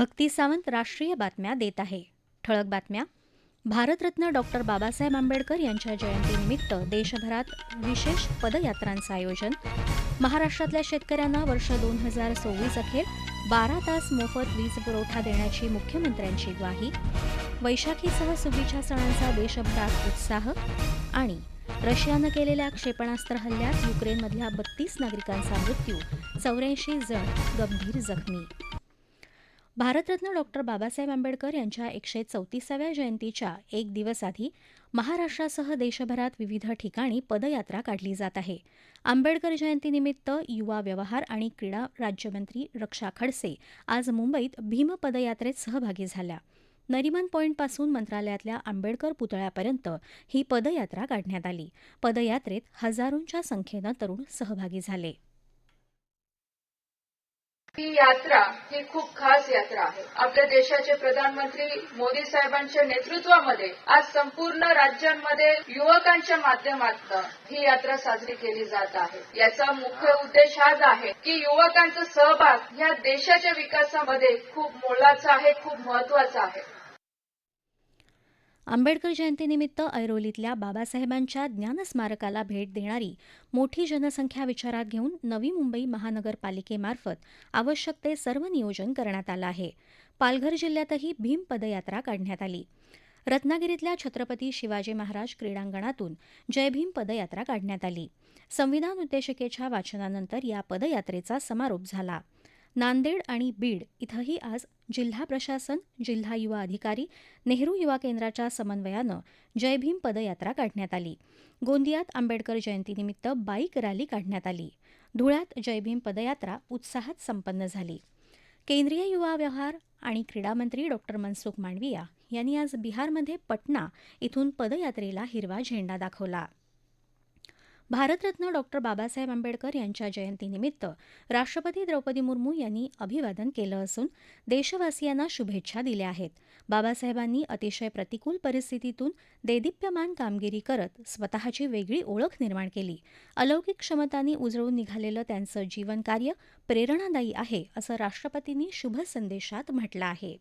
भक्ती सावंत राष्ट्रीय बातम्या देत आहे. ठळक बातम्या. भारतरत्न डॉक्टर बाबासाहेब आंबेडकर यांच्या जयंतीनिमित्त देशभरात विशेष पदयात्रांचं आयोजन. महाराष्ट्रातल्या शेतकऱ्यांना वर्ष दोन हजार सव्वीस अखेर बारा तास मोफत वीज पुरवठा देण्याची मुख्यमंत्र्यांची ग्वाही. वैशाखीसह सुगीच्या सणांचा देशभरात उत्साह आणि रशियानं केलेल्या क्षेपणास्त्र हल्ल्यात युक्रेनमधल्या बत्तीस नागरिकांचा मृत्यू चौऱ्याऐंशी जण गंभीर जखमी भारतरत्न डॉक्टर बाबासाहेब आंबेडकर यांच्या एकशे चौतीसाव्या जयंतीच्या एक दिवस आधी महाराष्ट्रासह देशभरात विविध ठिकाणी पदयात्रा काढली जात आहे. आंबेडकर जयंतीनिमित्त युवा व्यवहार आणि क्रीडा राज्यमंत्री रक्षा खडसे आज मुंबईत भीम पदयात्रेत सहभागी झाल्या. नरिमन पॉईंटपासून मंत्रालयातल्या आंबेडकर पुतळ्यापर्यंत ही पदयात्रा काढण्यात आली. पदयात्रेत हजारोंच्या संख्येनं तरुण सहभागी झाले. ही यात्रा ही खूप खास यात्रा आहे. आपल्या देशाचे प्रधानमंत्री मोदी साहेबांच्या नेतृत्वामध्ये आज संपूर्ण राज्यांमध्ये युवकांच्या माध्यमातून ही यात्रा साजरी केली जात आहे. याचा मुख्य उद्देश हाच आहे की युवकांचा सहभाग या देशाच्या विकासामध्ये खूप मोलाचा आहे खूप महत्त्वाचा आहे. आंबेडकर जयंतीनिमित्त ऐरोलीतल्या बाबासाहेबांच्या ज्ञानस्मारकाला भेट देणारी मोठी जनसंख्या विचारात घेऊन नवी मुंबई महानगरपालिकेमार्फत आवश्यक ते सर्व नियोजन करण्यात आलं आहे. पालघर जिल्ह्यातही भीम पदयात्रा काढण्यात आली. रत्नागिरीतल्या छत्रपती शिवाजी महाराज क्रीडांगणातून जय भीम पदयात्रा काढण्यात आली. संविधान उद्देशिकेच्या वाचनानंतर या पदयात्रेचा समारोप झाला. नांदेड आणि बीड इथंही आज जिल्हा प्रशासन जिल्हा युवा अधिकारी नेहरू युवा केंद्राच्या समन्वयानं जय भीम पदयात्रा काढण्यात आली. गोंदियात आंबेडकर जयंतीनिमित्त बाईक रॅली काढण्यात आली. धुळ्यात जय भीम पदयात्रा उत्साहात संपन्न झाली. केंद्रीय युवा व्यवहार आणि क्रीडा मंत्री डॉक्टर मनसुख मांडविया यांनी आज बिहारमध्ये पटना इथून पदयात्रेला हिरवा झेंडा दाखवला. भारतरत्न डॉक्टर बाबासाहेब आंबेडकर यांच्या जयंतीनिमित्त राष्ट्रपती द्रौपदी मुर्मू यांनी अभिवादन केलं असून देशवासियांना शुभेच्छा दिल्या आहेत. बाबासाहेबांनी अतिशय प्रतिकूल परिस्थितीतून देदीप्यमान कामगिरी करत स्वतःची वेगळी ओळख निर्माण केली. अलौकिक क्षमतांनी उजळून निघालेलं त्यांचं जीवनकार्य प्रेरणादायी आहे असं राष्ट्रपतींनी शुभ संदेशात म्हटलं आहे.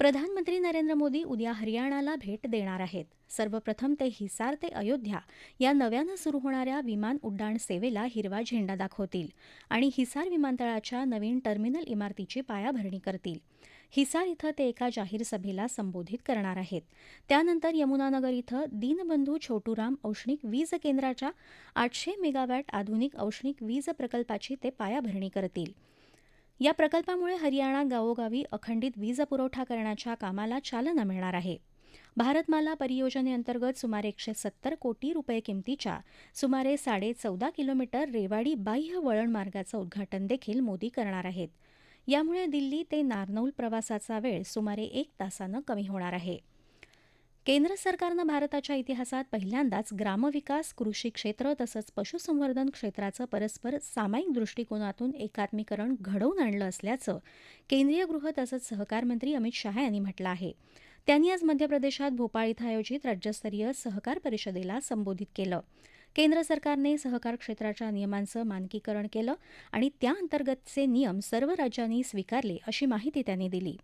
प्रधानमंत्री नरेंद्र मोदी उद्या हरियाणाला भेट देणार आहेत. सर्वप्रथम ते हिसार ते अयोध्या या नव्यानं सुरू होणाऱ्या विमान उड्डाण सेवेला हिरवा झेंडा दाखवतील आणि हिसार विमानतळाच्या नवीन टर्मिनल इमारतीची पायाभरणी करतील. हिसार इथं ते एका जाहीर सभेला संबोधित करणार आहेत. त्यानंतर यमुनानगर इथं दीनबंधू छोटूराम औष्णिक वीज केंद्राच्या आठशे मेगावॅट आधुनिक औष्णिक वीज प्रकल्पाची ते पायाभरणी करतील. या प्रकल्पामुळे हरियाणा गावोगावी अखंडित वीज पुरवठा करण्याच्या कामाला चालना मिळणार आहे. भारतमाला परियोजनेअंतर्गत सुमारे एकशे सत्तर कोटी रुपये किमतीच्या सुमारे साडे चौदा किलोमीटर रेवाडी बाह्य वळण मार्गाचं उद्घाटन देखील मोदी करणार आहेत. यामुळे दिल्ली ते नारनौल प्रवासाचा वेळ सुमारे एक तासानं कमी होणार आहे. केंद्र सरकारनं भारताच्या इतिहासात पहिल्यांदाच ग्रामविकास कृषी क्षेत्र तसंच पशुसंवर्धन क्षेत्राचं परस्पर सामायिक दृष्टिकोनातून एकात्मीकरण घडवून आणलं असल्याचं केंद्रीय गृह तसंच सहकार मंत्री अमित शहा यांनी म्हटलं आहे. त्यांनी आज मध्य प्रदेशात भोपाळ इथं आयोजित राज्यस्तरीय सहकार परिषदेला संबोधित केलं. केंद्र सरकारने सहकार क्षेत्राच्या नियमांचं मानकीकरण केलं आणि त्याअंतर्गतचे नियम सर्व राज्यांनी स्वीकारले अशी माहिती त्यांनी दिली.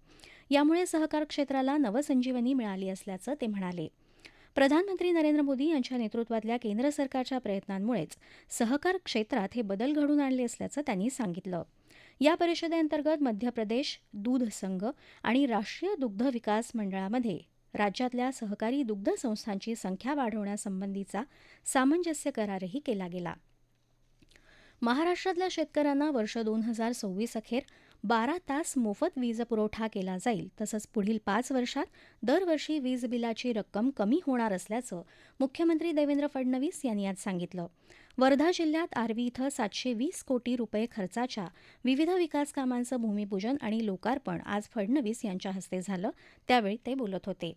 यामुळे सहकार क्षेत्राला नवसंजीवनी मिळाली असल्याचं ते म्हणाले. प्रधानमंत्री नरेंद्र मोदी यांच्या नेतृत्वातल्या केंद्र सरकारच्या प्रयत्नांमुळेच सहकार क्षेत्रात हे बदल घडून आणले असल्याचं त्यांनी सांगितलं. या परिषदेअंतर्गत मध्य प्रदेश दूध संघ आणि राष्ट्रीय दुग्ध विकास मंडळामध्ये राज्यातल्या सहकारी दुग्ध संस्थांची संख्या वाढवण्यासंबंधीचा सामंजस्य करारही केला गेला. महाराष्ट्रातल्या शेतकऱ्यांना वर्ष दोन हजार सव्वीस अखेर बारा तास मोफत वीज पुरवठा केला जाईल तसंच पुढील पाच वर्षात दरवर्षी वीज बिलाची रक्कम कमी होणार असल्याचं मुख्यमंत्री देवेंद्र फडणवीस यांनी आज सांगितलं. वर्धा जिल्ह्यात आर्वी इथं सातशे वीस कोटी रुपये खर्चाच्या विविध विकास कामांचं भूमिपूजन आणि लोकार्पण आज फडणवीस यांच्या हस्ते झालं त्यावेळी ते बोलत होते.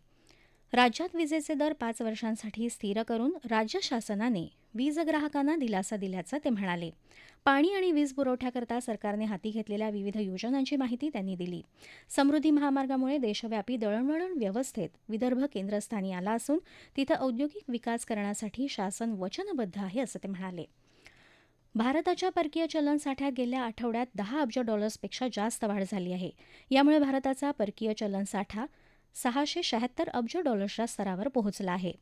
राज्यात विजेचे दर पाच वर्षांसाठी स्थिर करून राज्य शासनाने वीज ग्राहकांना दिलासा दिल्याचं ते म्हणाले. पाणी आणि वीज पुरवठ्याकरता सरकारने हाती घेतलेल्या विविध योजनांची माहिती त्यांनी दिली. समृद्धी महामार्गामुळे देशव्यापी दळणवळण व्यवस्थेत विदर्भ केंद्रस्थानी आला असून तिथं औद्योगिक विकास करण्यासाठी शासन वचनबद्ध आहे असं ते म्हणाले. भारताच्या परकीय चलन साठ्यात गेल्या आठवड्यात दहा अब्ज डॉलर्सपेक्षा जास्त वाढ झाली आहे. यामुळे भारताचा परकीय चलन साठा सहाशे शहात्तर अब्ज डॉलर्सच्या स्तरावर पोहोचला आहे.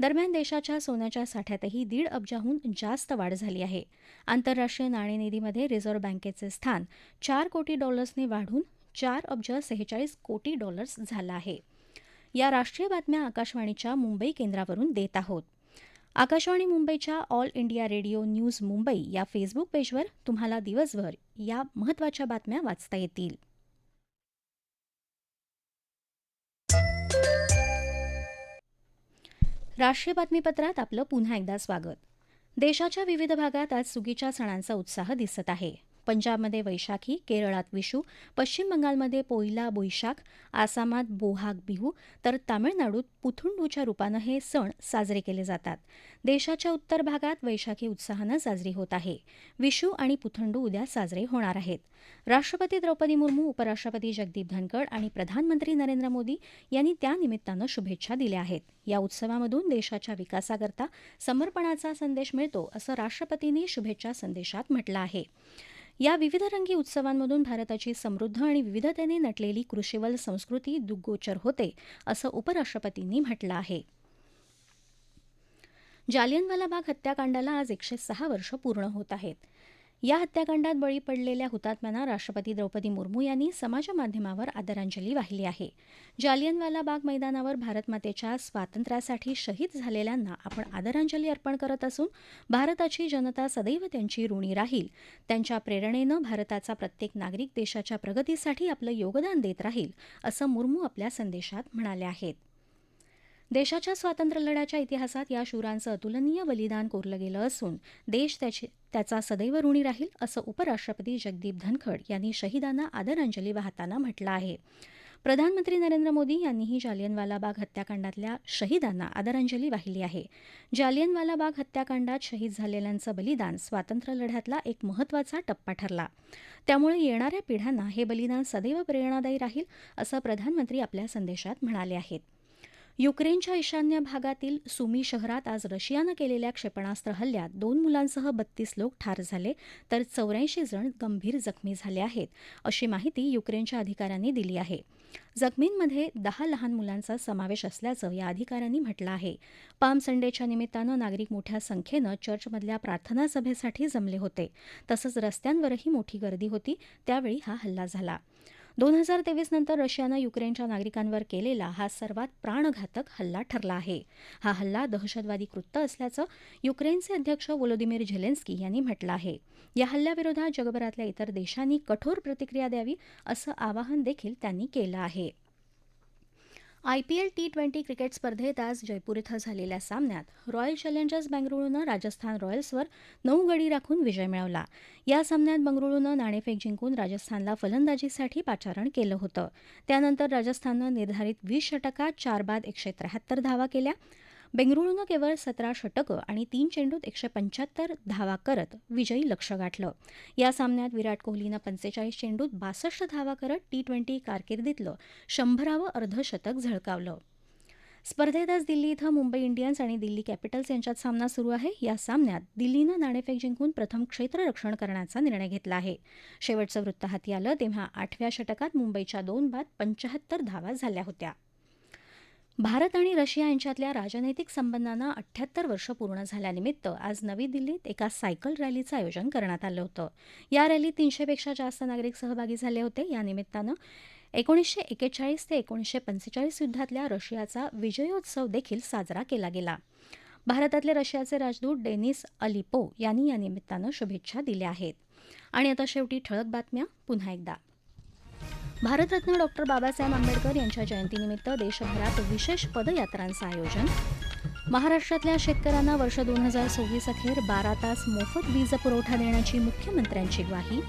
दरम्यान देशाच्या सोन्याच्या साठ्यातही दीड अब्जाहून जास्त वाढ झाली आहे. आंतरराष्ट्रीय नाणेनिधीमध्ये रिझर्व्ह बँकेचे स्थान चार कोटी डॉलर्सने वाढून चार अब्ज सेहेचाळीस कोटी डॉलर्स झालं आहे. या राष्ट्रीय बातम्या आकाशवाणीच्या मुंबई केंद्रावरून देत आहोत. आकाशवाणी मुंबईच्या All India Radio news Mumbai या फेसबुक पेजवर तुम्हाला दिवसभर या महत्त्वाच्या बातम्या वाचता येतील. राष्ट्रीय बातमीपत्रात आपलं पुन्हा एकदा स्वागत. देशाच्या विविध भागात आज सुगीच्या सणांचा उत्साह दिसत आहे. पंजाबमध्ये वैशाखी केरळात विशू पश्चिम बंगालमध्ये पोईला बोईशाख आसामात बोहाग बिहू तर तामिळनाडूत पुथुंडूच्या रूपानं हे सण साजरे केले जातात. देशाच्या उत्तर भागात वैशाखी उत्साहानं साजरी होत आहे. विशू आणि पुथंडू उद्या साजरे होणार आहेत. राष्ट्रपती द्रौपदी मुर्मू उपराष्ट्रपती जगदीप धनखड आणि प्रधानमंत्री नरेंद्र मोदी यांनी त्यानिमित्तानं शुभेच्छा दिल्या आहेत. या उत्सवामधून देशाच्या विकासाकरता समर्पणाचा संदेश मिळतो असं राष्ट्रपतींनी शुभेच्छा संदेशात म्हटलं आहे. या विविधरंगी उत्सवांमधून भारताची समृद्ध आणि विविधतेने नटलेली कृषीवल संस्कृती दुग्गोचर होते असं उपराष्ट्रपतींनी म्हटलं आहे. जालियनवाला बाग हत्याकांडाला आज एकशे सहा वर्ष पूर्ण होत आहेत. या हत्याकांडात बळी पडलेल्या हुतात्म्यांना राष्ट्रपती द्रौपदी मुर्मू यांनी समाजमाध्यमावर आदरांजली वाहिली आहे. जालियनवाला बाग मैदानावर भारतमातेच्या स्वातंत्र्यासाठी शहीद झालेल्यांना आपण आदरांजली अर्पण करत असून भारताची जनता सदैव त्यांची ऋणी राहील. त्यांच्या प्रेरणेनं भारताचा प्रत्येक नागरिक देशाच्या प्रगतीसाठी आपलं योगदान देत राहील असं मुर्मू आपल्या संदेशात म्हणाले आहेत. देशाच्या स्वातंत्र्यलढ्याच्या इतिहासात या शूरांचं अतुलनीय बलिदान कोरलं गेलं असून देश त्याची त्याचा सदैव ऋणी राहील असं उपराष्ट्रपती जगदीप धनखड यांनी शहीदांना आदरांजली वाहताना म्हटलं आहे. प्रधानमंत्री नरेंद्र मोदी यांनीही जालियनवाला बाग हत्याकांडातल्या शहीदांना आदरांजली वाहिली आहे. जालियनवाला बाग हत्याकांडात शहीद झालेल्यांचं बलिदान स्वातंत्र्य लढ्यातला एक महत्त्वाचा टप्पा ठरला. त्यामुळे येणाऱ्या पिढ्यांना हे बलिदान सदैव प्रेरणादायी राहील असं प्रधानमंत्री आपल्या संदेशात म्हणाले आहेत. युक्रेनच्या ईशान्य भागातील सुमी शहरात आज रशियानं केलेल्या क्षेपणास्त्र हल्ल्यात दोन मुलांसह बत्तीस लोक ठार झाले तर चौऱ्याऐंशी जण गंभीर जखमी झाले आहेत अशी माहिती युक्रेनच्या अधिकाऱ्यांनी दिली आहे. जखमींमध्ये दहा लहान मुलांचा समावेश असल्याचं या अधिकाऱ्यांनी म्हटलं आहे. पाम संडेच्या निमित्तानं नागरिक मोठ्या संख्येनं चर्चमधल्या प्रार्थना सभेसाठी जमले होते. तसंच रस्त्यांवरही मोठी गर्दी होती त्यावेळी हा हल्ला झाला. दोन हजार तेवीस नंतर रशियानं युक्रेनच्या नागरिकांवर केलेला हा सर्वात प्राणघातक हल्ला ठरला आहे. हा हल्ला दहशतवादी कृत्य असल्याचं युक्रेनचे अध्यक्ष वोलोदिमीर झेलेन्स्की यांनी म्हटलं आहे. या हल्ल्याविरोधात जगभरातल्या इतर देशांनी कठोर प्रतिक्रिया द्यावी असं आवाहन देखील त्यांनी केलं आहे. आयपीएल टी ट्वेंटी क्रिकेट स्पर्धेत आज जयपूर इथं झालेल्या सामन्यात रॉयल चॅलेंजर्स बंगळुरूनं राजस्थान रॉयल्सवर नऊ गडी राखून विजय मिळवला. या सामन्यात बंगळुरूनं नाणेफेक जिंकून राजस्थानला फलंदाजीसाठी पाचारण केलं होतं. त्यानंतर राजस्थाननं निर्धारित वीस षटकात चार बाद एकशे त्र्याहत्तर धावा केल्या. बेंगळुरूनं केवळ सतरा षटकं आणि तीन चेंडूत एकशे पंच्याहत्तर धावा करत विजयी लक्ष गाठलं. या सामन्यात विराट कोहलीनं पंचेचाळीस चेंडूत बासष्ट धावा करत टी ट्वेंटी कारकिर्दीतलं शंभरावं अर्धशतक झळकावलं. स्पर्धेत आज दिल्ली इथं मुंबई इंडियन्स आणि दिल्ली कॅपिटल्स यांच्यात सामना सुरू आहे. या सामन्यात दिल्लीनं नाणेफेक जिंकून प्रथम क्षेत्ररक्षण करण्याचा निर्णय घेतला आहे. शेवटचं वृत्त हाती आलं तेव्हा आठव्या षटकात मुंबईच्या दोन बाद पंच्याहत्तर धावा झाल्या होत्या. भारत आणि रशिया यांच्यातल्या राजनैतिक संबंधांना अठ्ठ्याहत्तर वर्ष पूर्ण झाल्यानिमित्त आज नवी दिल्लीत एका सायकल रॅलीचं आयोजन करण्यात आलं होतं. या रॅलीत तीनशेपेक्षा जास्त नागरिक सहभागी झाले होते. या निमित्तानं एकोणीसशे एकेचाळीस ते एकोणीसशे पंचेचाळीस युद्धातल्या रशियाचा विजयोत्सव देखील साजरा केला गेला. भारतातले रशियाचे राजदूत डेनिस अलिपो यांनी या निमित्तानं शुभेच्छा दिल्या आहेत. आणि आता शेवटी ठळक बातम्या. पुन्हा एकदा. भारतरत्न डॉक्टर बाबासाहेब आंबेडकर यांच्या जयंतीनिमित्त देशभरात विशेष पदयात्रांचं आयोजन. महाराष्ट्रातल्या शेतकऱ्यांना वर्ष दोन हजार सव्वीस अखेर बारा तास मोफत वीज पुरवठा देण्याची मुख्यमंत्र्यांची ग्वाही.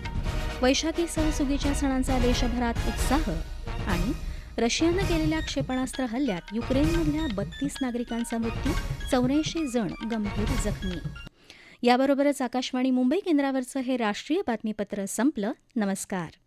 वैशाखी सहसुगीच्या सणांचा देशभरात उत्साह आणि रशियानं केलेल्या क्षेपणास्त्र हल्ल्यात युक्रेनमधल्या बत्तीस नागरिकांचा मृत्यू चौऱ्याऐंशी जण गंभीर जखमी. याबरोबरच आकाशवाणी मुंबई केंद्रावरचं हे राष्ट्रीय बातमीपत्र संपलं. नमस्कार.